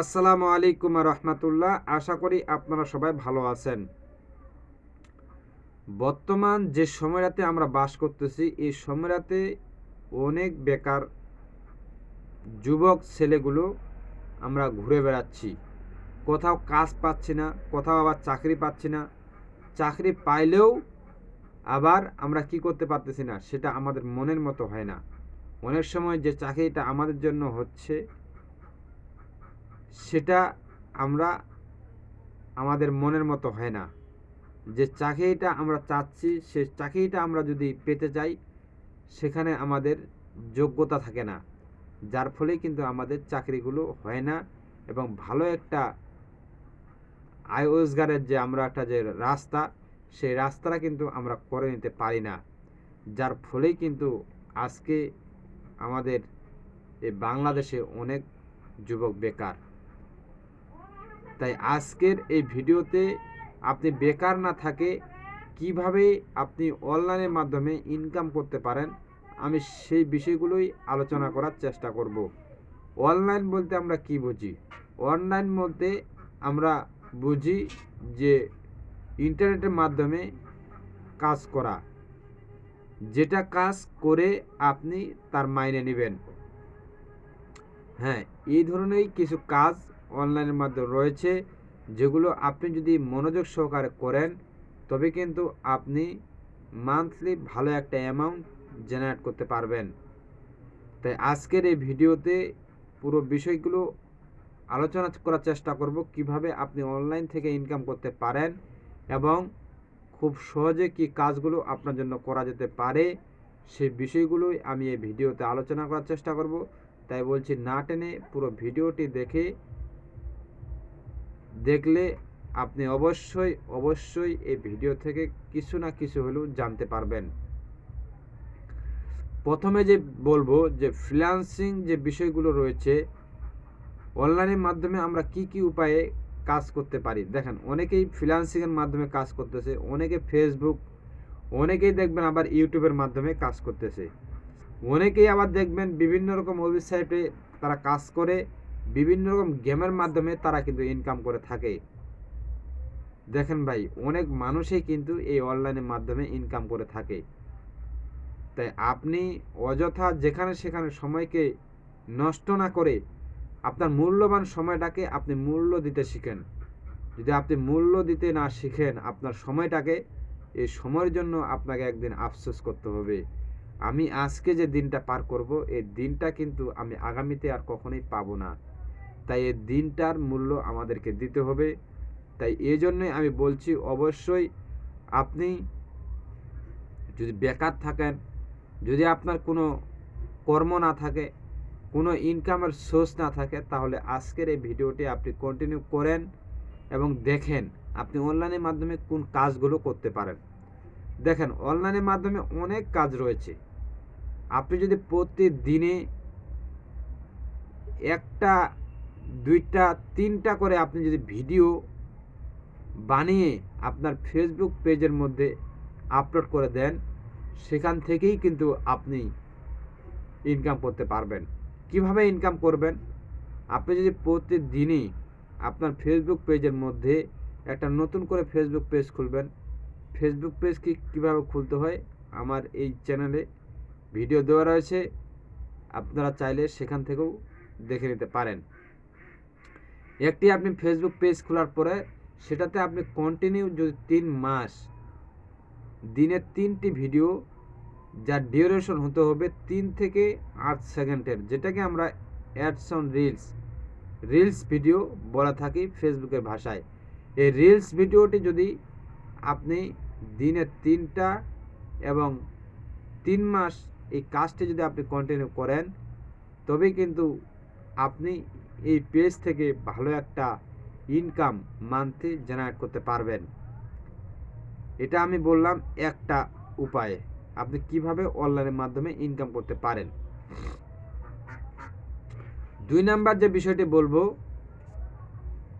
আসসালামু আলাইকুম রহমতুল্লাহ। আশা করি আপনারা সবাই ভালো আছেন। বর্তমান যে সময়টাতে আমরা বাস করতেছি, এই সময়টাতে অনেক বেকার যুবক ছেলেগুলো আমরা ঘুরে বেড়াচ্ছি। কোথাও কাজ পাচ্ছি না, কোথাও আবার চাকরি পাচ্ছি না। চাকরি পাইলেও আবার আমরা কি করতে পারতেছি না, সেটা আমাদের মনের মতো হয় না। অনেক সময় যে চাকরিটা আমাদের জন্য হচ্ছে সেটা আমরা আমাদের মনের মতো হয় না। যে চাকরিটা আমরা চাচ্ছি, সে চাকরিটা আমরা যদি পেতে চাই সেখানে আমাদের যোগ্যতা থাকে না। যার ফলে কিন্তু আমাদের চাকরিগুলো হয় না এবং ভালো একটা আয় রোজগারের যে আমরা একটা যে রাস্তা, সেই রাস্তাটা কিন্তু আমরা করে নিতে পারি না। যার ফলেই কিন্তু আজকে আমাদের এই বাংলাদেশে অনেক যুবক বেকার। তাই আজকের এই ভিডিওতে আপনি বেকার না থাকে কীভাবে আপনি অনলাইনের মাধ্যমে ইনকাম করতে পারেন, আমি সেই বিষয়গুলোই আলোচনা করার চেষ্টা করব। অনলাইন বলতে আমরা কি বুঝি? অনলাইন বলতে আমরা বুঝি যে ইন্টারনেটের মাধ্যমে কাজ করা, যেটা কাজ করে আপনি তার মাইনে নেবেন। হ্যাঁ এই ধরনেরই কিছু কাজ অনলাইনের মাধ্যমে রয়েছে, যেগুলো আপনি যদি মনোযোগ সহকারে করেন, তবে কিন্তু আপনি মান্থলি ভালো একটা অ্যামাউন্ট জেনারেট করতে পারবেন। তাই আজকের এই ভিডিওতে পুরো বিষয়গুলো আলোচনা করার চেষ্টা করব, কীভাবে আপনি অনলাইন থেকে ইনকাম করতে পারেন এবং খুব সহজে কি কাজগুলো আপনার জন্য করা যেতে পারে, সেই বিষয়গুলোই আমি এই ভিডিওতে আলোচনা করার চেষ্টা করব। তাই বলছি, না টেনে পুরো ভিডিওটি দেখে দেখলে আপনি অবশ্যই অবশ্যই এই ভিডিও থেকে কিছু না কিছু হলেও জানতে পারবেন। প্রথমে যে বলব যে ফ্রিল্যান্সিং যে বিষয়গুলো রয়েছে, অনলাইনের মাধ্যমে আমরা কি কি উপায়ে কাজ করতে পারি? দেখেন, অনেকেই ফ্রিল্যান্সিংয়ের মাধ্যমে কাজ করতেছে, অনেকে ফেসবুক অনেকেই দেখবেন আবার ইউটিউবের মাধ্যমে কাজ করতেছে। অনেকেই আবার দেখবেন বিভিন্ন রকম ওয়েবসাইটে তারা কাজ করে বিভিন্ন রকম গেমের মাধ্যমে তারা কিন্তু ইনকাম করে থাকে। দেখেন ভাই, অনেক মানুষই কিন্তু এই অনলাইনের মাধ্যমে ইনকাম করে থাকে। তাই আপনি অযথা যেখানে সেখানে সময়কে নষ্ট না করে আপনার মূল্যবান সময়টাকে আপনি মূল্য দিতে শিখেন। যদি আপনি মূল্য দিতে না শিখেন আপনার সময়টাকে এই সময়ের জন্য আপনাকে একদিন আফসোস করতে হবে। আমি আজকে যে দিনটা পার করব, এই দিনটা কিন্তু আমি আগামীতে আর কখনোই পাবো না। তাই এই দিনটার মূল্য আমাদেরকে দিতে হবে। তাই এই জন্যই আমি বলছি, অবশ্যই আপনি যদি বেকার থাকেন, যদি আপনার কোনো কর্ম না থাকে, কোনো ইনকামের সোর্স না থাকে, তাহলে আজকের এই ভিডিওটি আপনি কন্টিনিউ করেন এবং দেখেন আপনি অনলাইনের মাধ্যমে কোন কাজগুলো করতে পারেন। দেখেন, অনলাইনের মাধ্যমে অনেক কাজ রয়েছে। আপনি যদি প্রতিদিনে একটা দুইটা, তিনটা করে আপনি যদি ভিডিও বানিয়ে আপনার ফেসবুক পেজের মধ্যে আপলোড করে দেন, সেখান থেকেই কিন্তু আপনি ইনকাম করতে পারবেন। কীভাবে ইনকাম করবেন? আপনি যদি প্রতিদিনই আপনার ফেসবুক পেজের মধ্যে একটা নতুন করে ফেসবুক পেজ খুলবেন ফেসবুক পেজ কি কীভাবে খুলতে হয়? আমার এই চ্যানেলে ভিডিও দেওয়া রয়েছে। আপনারা চাইলে সেখান থেকেও দেখে নিতে পারেন। একটি আপনি ফেসবুক পেজ খোলার পরে সেটাতে আপনি কন্টিনিউ যদি তিন মাস, দিনে তিনটি ভিডিও যার ডিউরেশন হতে হবে তিন থেকে আট সেকেন্ডের যেটাকে আমরা ads on reels reels video বলা থাকি ফেসবুকের ভাষায়। এই রিলস ভিডিওটি যদি আপনি দিনে তিনটা এবং তিন মাস এই কাজটি যদি আপনি কন্টিনিউ করেন, তবেই কিন্তু আপনি এই পেজ থেকে ভালো একটা ইনকাম মান্থলি জেনারেট করতে পারবেন। এটা আমি বললাম একটা উপায়ে। আপনি কীভাবে অনলাইনের মাধ্যমে ইনকাম করতে পারেন? দুই নাম্বার যে বিষয়টি বলব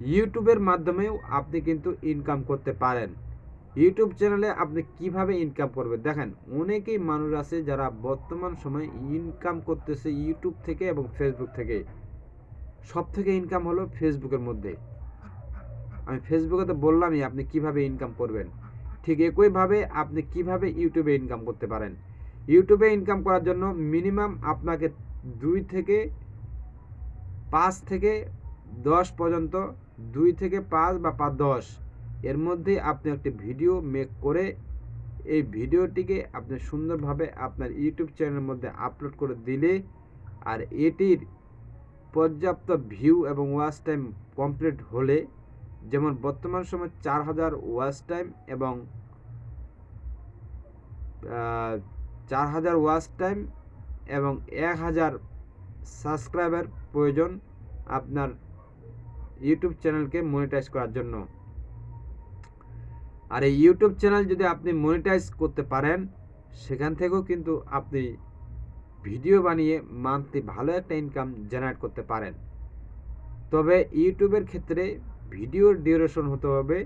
ইউটিউবের মাধ্যমেও আপনি কিন্তু ইনকাম করতে পারেন। ইউটিউব চ্যানেলে আপনি কীভাবে ইনকাম করবেন? দেখেন, অনেকেই মানুষ আছে যারা বর্তমান সময়ে ইনকাম করতেছে ইউটিউব থেকে এবং ফেসবুক থেকে। সব থেকে ইনকাম হলো ফেসবুকের মধ্যে। আমি ফেসবুকে তো বললামই আপনি কীভাবে ইনকাম করবেন। ঠিক একইভাবে আপনি কীভাবে ইউটিউবে ইনকাম করতে পারেন। ইউটিউবে ইনকাম করার জন্য মিনিমাম আপনাকে দুই থেকে পাঁচ থেকে দশ পর্যন্ত দুই থেকে পাঁচ বা পাঁচ দশ এর মধ্যে আপনি একটি ভিডিও মেক করে এই ভিডিওটিকে আপনি সুন্দরভাবে আপনার ইউটিউব চ্যানেলের মধ্যে আপলোড করে দিলে আর এটির পর্যাপ্ত ভিউ এবং ওয়াচ টাইম কমপ্লিট হলে, যেমন বর্তমান সময় চার হাজার ওয়াচ টাইম এবং চার হাজার ওয়াচ টাইম এবং এক হাজার সাবস্ক্রাইবার প্রয়োজন আপনার ইউটিউব চ্যানেলকে মনিটাইজ করার জন্য। আর এই ইউটিউব চ্যানেল যদি আপনি মনিটাইজ করতে পারেন, সেখান থেকেও কিন্তু আপনি ভিডিও বানিয়ে মান্থলি ভালো একটা ইনকাম জেনারেট করতে পারেন। তবে ইউটিউবের ক্ষেত্রে ভিডিওর ডিউরেশন হতে হবে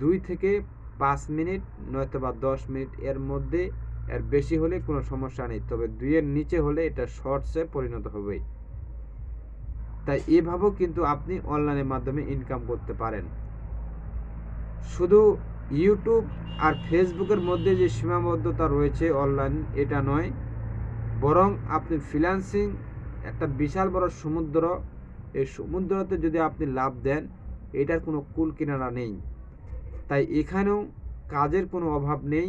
দুই থেকে পাঁচ মিনিট নয়তো বা দশ মিনিট। এর মধ্যে এর বেশি হলে কোনো সমস্যা নেই, তবে দুইয়ের নিচে হলে এটা শর্টসে পরিণত হবে তাই এভাবেও কিন্তু আপনি অনলাইনের মাধ্যমে ইনকাম করতে পারেন। শুধু ইউটিউব আর ফেসবুকের মধ্যে যে সীমাবদ্ধতা রয়েছে অনলাইন, এটা নয় বরং আপনি ফ্রিল্যান্সিং একটা বিশাল বড় সমুদ্র, এই সমুদ্রতে যদি আপনি লাভ দেন, এটার কোনো কুল কিনারা নেই। তাই এখানেও কাজের কোনো অভাব নেই।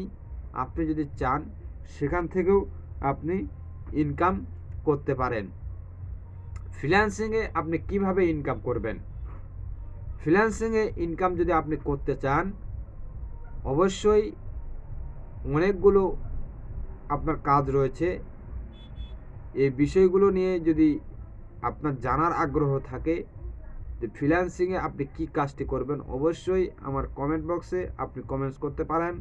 আপনি যদি চান, সেখান থেকেও আপনি ইনকাম করতে পারেন। ফ্রিল্যান্সিংয়ে আপনি কীভাবে ইনকাম করবেন? ফ্রিল্যান্সিংয়ে ইনকাম যদি আপনি করতে চান, অবশ্যই অনেকগুলো আপনার কাজ রয়েছে। এই বিষয়গুলো নিয়ে যদি আপনার জানার আগ্রহ থাকে, যে ফ্রিল্যান্সিংয়ে আপনি কি কাজটি করবেন, অবশ্যই আমার কমেন্ট বক্সে আপনি কমেন্টস করতে পারেন।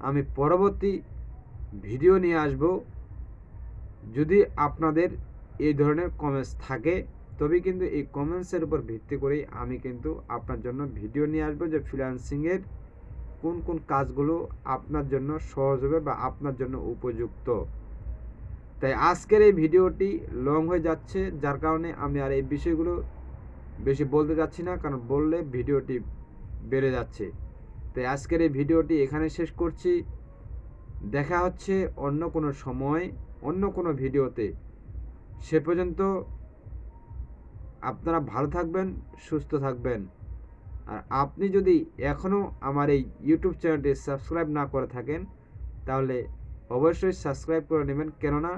আমি পরবর্তী ভিডিও নিয়ে আসব। যদি আপনাদের এই ধরনের কমেন্টস থাকে তবে কিন্তু এই কমেন্টসের উপর ভিত্তি করেই আমি কিন্তু আপনার জন্য ভিডিও নিয়ে আসব যে ফ্রিল্যান্সিংয়ের কোন কোন কাজগুলো আপনার জন্য সহজ হবে বা আপনার জন্য উপযুক্ত। তাই আজকের এই ভিডিওটি লং হয়ে যাচ্ছে, যার কারণে আমি আর এই বিষয়গুলো বেশি বলতে যাচ্ছি না, কারণ বললে ভিডিওটি বেড়ে যাচ্ছে। তাই আজকের এই ভিডিওটি এখানে শেষ করছি। দেখা হচ্ছে অন্য কোনো সময়, অন্য কোনো ভিডিওতে। সে পর্যন্ত আপনারা ভালো থাকবেন, সুস্থ থাকবেন। আর আপনি যদি এখনও আমার এই ইউটিউব চ্যানেলটি সাবস্ক্রাইব না করে থাকেন, তাহলে অবশ্যই সাবস্ক্রাইব করে নেবেন। কেননা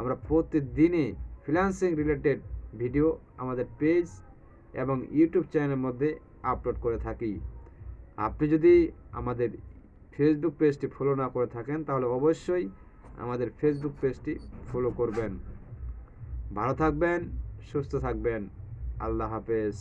আমরা প্রতিদিনই ফিনান্সিং রিলেটেড ভিডিও আমাদের পেজ এবং ইউটিউব চ্যানেলের মধ্যে আপলোড করে থাকি। আপনি যদি আমাদের ফেসবুক পেজটি ফলো না করে থাকেন, তাহলে অবশ্যই আমাদের ফেসবুক পেজটি ফলো করবেন। ভালো থাকবেন, সুস্থ থাকবেন। আল্লাহ হাফেজ।